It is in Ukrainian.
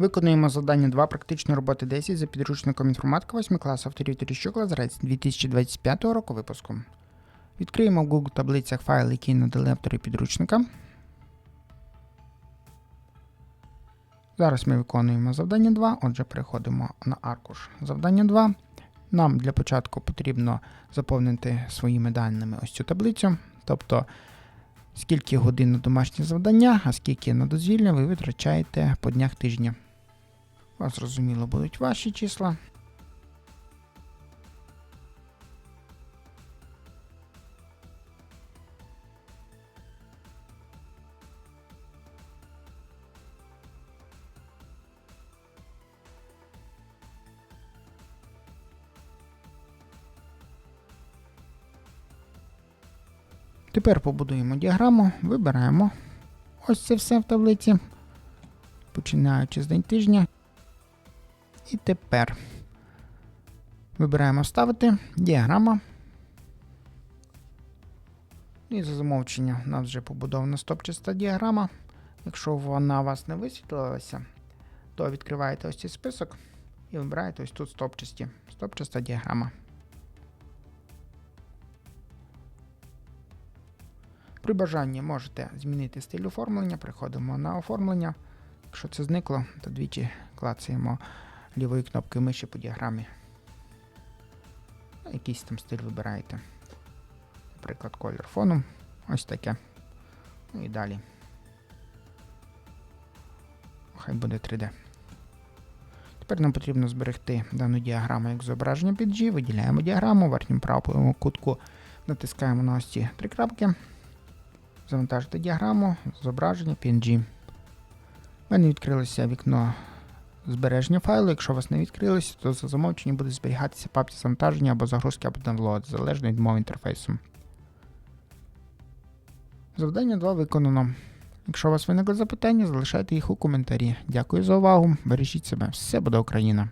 Виконуємо завдання 2 практичної роботи 10 за підручником інформатика 8 класу авторів Терещук Лазарець 2025 року випуску. Відкриємо в Google таблицях файл, який надали автори підручника. Зараз ми виконуємо завдання 2, отже, переходимо на аркуш завдання 2. Нам для початку потрібно заповнити своїми даними ось цю таблицю, тобто скільки годин на домашнє завдання, а скільки на дозвілля ви витрачаєте по днях тижня. Вас, зрозуміло, будуть ваші числа. Тепер побудуємо діаграму, вибираємо ось це все в таблиці, починаючи з день тижня. І тепер вибираємо вставити діаграма. І за замовчення у нас вже побудована стопчаста діаграма. Якщо вона у вас не висвітлилася, то відкриваєте ось цей список і вибираєте ось тут стопчасті. Стопчаста діаграма. При бажанні можете змінити стиль оформлення, приходимо на оформлення. Якщо це зникло, то двічі клацаємо лівою кнопкою миші по діаграмі. Ну, Якийсь там стиль вибираєте. Наприклад, колір фону. Ось таке. Ну і далі. Хай буде 3D. Тепер нам потрібно зберегти дану діаграму як зображення під G. Виділяємо діаграму, в верхньому правому кутку натискаємо на ось ці три крапки. Завантажити діаграму, зображення PNG. У мене відкрилося вікно збереження файлу. Якщо у вас не відкрилося, то за замовченням буде зберігатися папці завантаження або загрузки, або download, залежно від мови інтерфейсу. Завдання 2 виконано. Якщо у вас виникли запитання, залишайте їх у коментарі. Дякую за увагу. Бережіть себе. Все буде Україна!